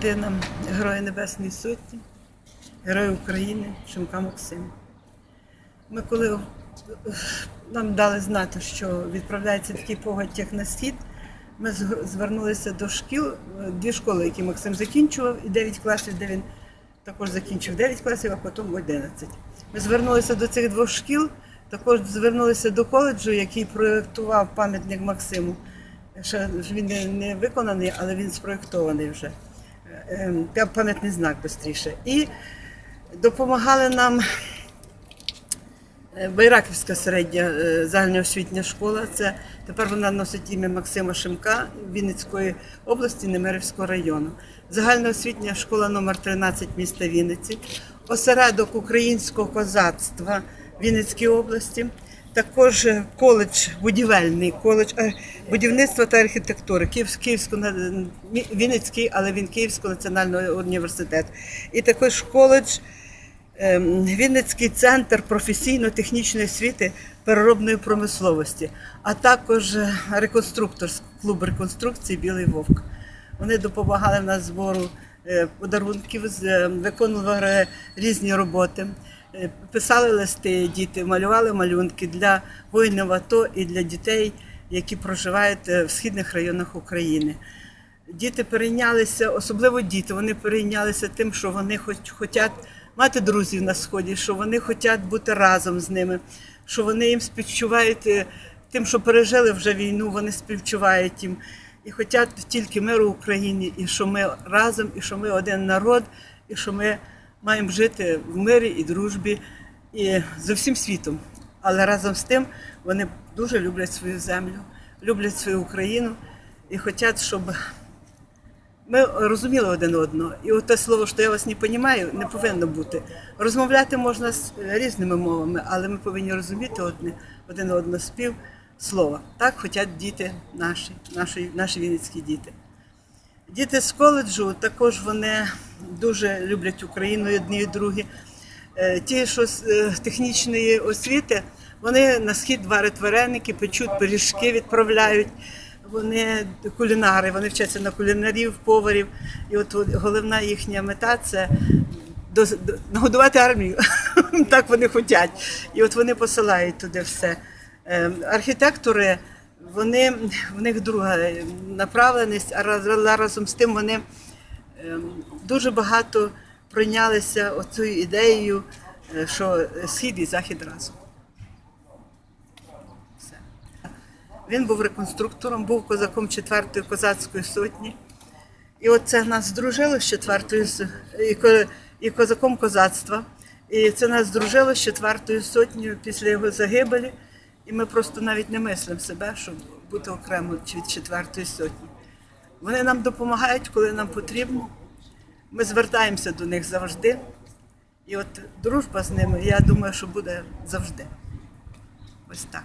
Дина Героя Небесної Сотні, Герой України, Шимка Максим. Ми коли е, нам дали знати, що відправляється такий потяг на схід, ми звернулися до шкіл, е, дві школи, які Максим закінчував, і 9 класів, де він також закінчив 9 класів, а потім 11. Ми звернулися до цих двох шкіл, також звернулися до коледжу, який проєктував пам'ятник Максиму. Ще він не виконаний, але він спроєктований вже. Е, е, Пам'ятний знак швидше. І допомагали нам е, Байраківська середня е, загальноосвітня школа. Це тепер вона носить ім'я Максима Шимка Вінницької області, Немерівського району. Загальноосвітня школа номер 13 міста Вінниці, осередок українського козацтва Вінницької області. Також коледж, будівельний коледж е, будівництва та архітектури, Київ, Київського Вінницький, але він Київського національного університету. І також коледж ем, Вінницький центр професійно-технічної освіти переробної промисловості, а також е, реконструкторський клуб реконструкції Білий Вовк. Вони допомагали в збору е, подарунків, виконували різні роботи, писали листи діти, малювали малюнки для воїнів АТО і для дітей, які проживають е, в східних районах України. Діти перейнялися, особливо діти, вони перейнялися тим, що вони хоч хочуть мати друзів на сході, що вони хочуть бути разом з ними, що вони їм співчувають е, тим, що пережили вже війну, вони співчувають їм і хочуть тільки миру в Україні, і що ми разом, і що ми один народ, і що ми маємо жити в мирі і дружбі і з усім світом. Але разом з тим вони дуже люблять свою землю, люблять свою Україну і хочуть, щоб ми розуміли один одного. І те слово, що я вас не розумію, не повинно бути. Розмовляти можна з різними мовами, але ми повинні розуміти одне, один одного спів слова. Так хочуть діти наші, наші, наші вінницькі діти. Діти з коледжу також вони дуже люблять Україну одні і другі. Е, Ті, що з е, технічної освіти, вони на схід варять вареники, печуть пиріжки, відправляють. Вони кулінари, вони вчаться на кулінарів, поварів. І от головна їхня мета це нагодувати армію. так вони хочуть. І от вони посилають туди все. Е, Архітектори, вони, в них друга направленість, а разом з тим вони дуже багато пройнялися оцею ідеєю, е, що схід і захід разом. Все. Він був реконструктором, був козаком 4-ї козацької сотні. І от це нас здружило з 4-ї і, і козаком козацтва. І це нас здружило з 4-ю сотнею після його загибелі. І ми просто навіть не мислимо себе, щоб бути окремо від 4-ї сотні. Вони нам допомагають, коли нам потрібно. Ми звертаємося до них завжди. І от дружба з ними, я думаю, що буде завжди. Ось так.